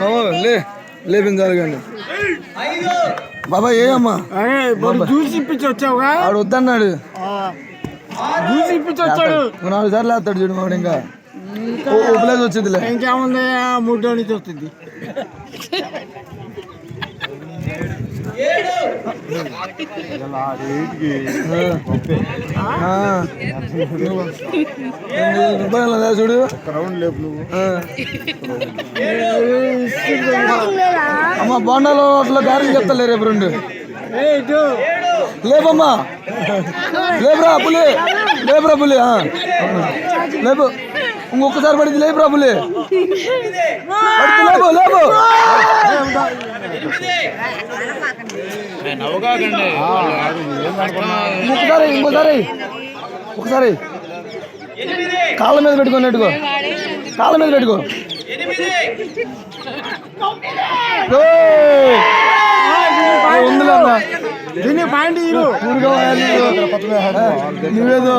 బాబా లే లేపిన జరగండి బాబా ఏమమ్మా జ్యూస్ ఇప్పించి వచ్చావుగా? ఆడు వద్దన్నాడు. ఇప్పించి వచ్చాడు. నాలుగు సార్లు వేస్తాడు చూడు మాడు ఇంకా. ఉపలేదు వచ్చిందిలే. ఇంకేముంది? మూడు నుంచి వస్తుంది. చూడు. రౌండ్ లేపు నువ్వు. అమ్మ బోండాలో అట్లా గారెలు చెప్తాలే రేపు రెండు. లేపమ్మా. లేపురా పులి. లేపురా పులి ఆ. లేపు. ఇంకొకసారి పడింది పులి పడుతుంది, లేపు లేపు. ఇంకొకసారి ఇంకోసారి ఒకసారి కాళ్ళ మీద పెట్టుకో నెట్టుకో. కాళ్ళ మీద పెట్టుకో. పాయింట్. నువ్వేదో